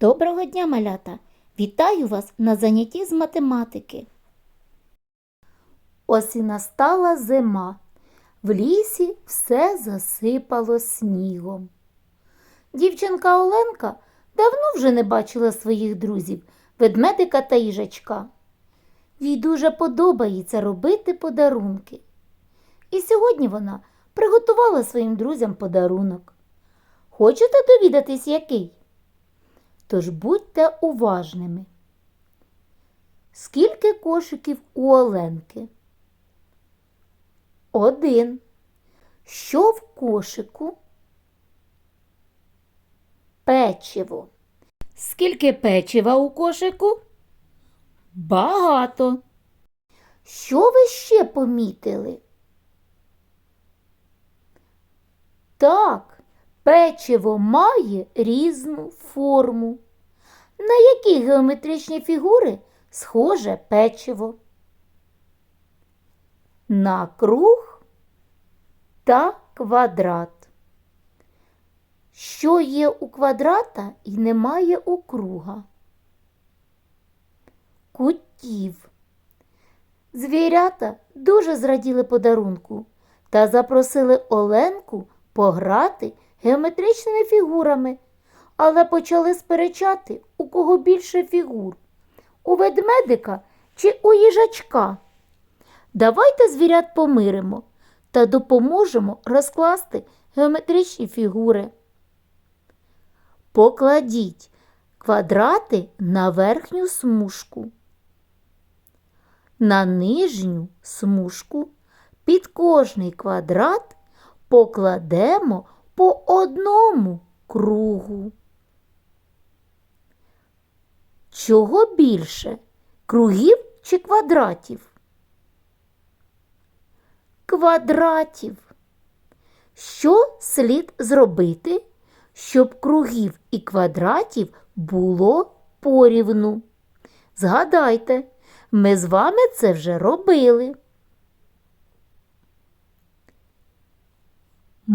Доброго дня, малята! Вітаю вас на занятті з математики. Ось і настала зима. В лісі все засипало снігом. Дівчинка Оленка давно вже не бачила своїх друзів, ведмедика та їжачка. Їй дуже подобається робити подарунки. І сьогодні вона приготувала своїм друзям подарунок. Хочете довідатись, який? Тож будьте уважними. Скільки кошиків у Оленки? Один. Що в кошику? Печиво. Скільки печива у кошику? Багато. Що ви ще помітили? Так, печиво має різну форму. На які геометричні фігури схоже печиво? На круг та квадрат. Що є у квадрата і немає у круга? Кутів. Звірята дуже зраділи подарунку та запросили Оленку пограти геометричними фігурами, але почали сперечати, у кого більше фігур у ведмедика чи у їжачка. Давайте звірят помиримо та допоможемо розкласти геометричні фігури. Покладіть квадрати на верхню смужку. На нижню смужку під кожний квадрат покладемо по одному кругу. Чого більше? Кругів чи квадратів? Квадратів. Що слід зробити, щоб кругів і квадратів було порівну? Згадайте, ми з вами це вже робили.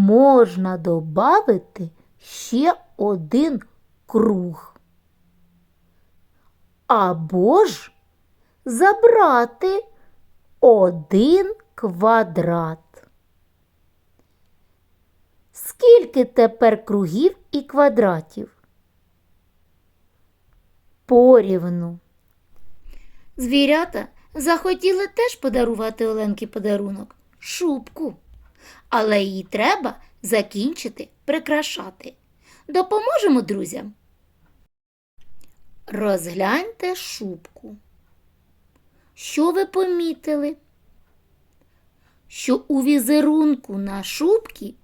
Можна додати ще один круг. Або ж забрати один квадрат. Скільки тепер кругів і квадратів? Порівну. Звірята захотіли теж подарувати Оленки подарунок шубку. Але її треба закінчити прикрашати. Допоможемо друзям. Розгляньте шубку. Що ви помітили? Що у візерунку на шубці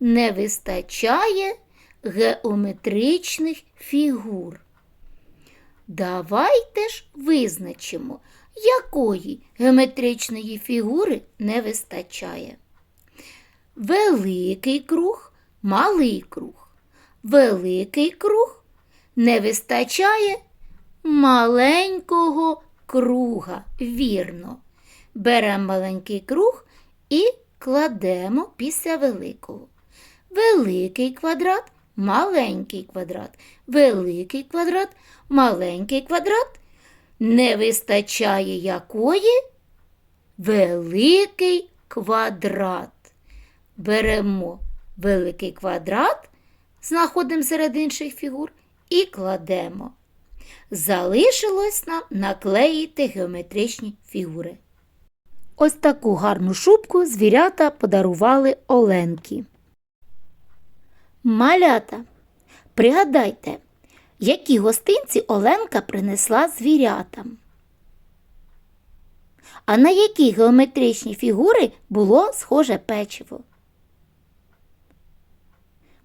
не вистачає геометричних фігур. Давайте ж визначимо, якої геометричної фігури не вистачає. Великий круг, малий круг. Великий круг не вистачає маленького круга. Вірно. Беремо маленький круг і кладемо після великого. Великий квадрат, маленький квадрат. Великий квадрат, маленький квадрат. Не вистачає якої? Великий квадрат. Беремо великий квадрат, знаходимо серед інших фігур і кладемо. Залишилось нам наклеїти геометричні фігури. Ось таку гарну шубку звірята подарували Оленкі. Малята, пригадайте, які гостинці Оленка принесла звірятам. А на які геометричні фігури було схоже печиво?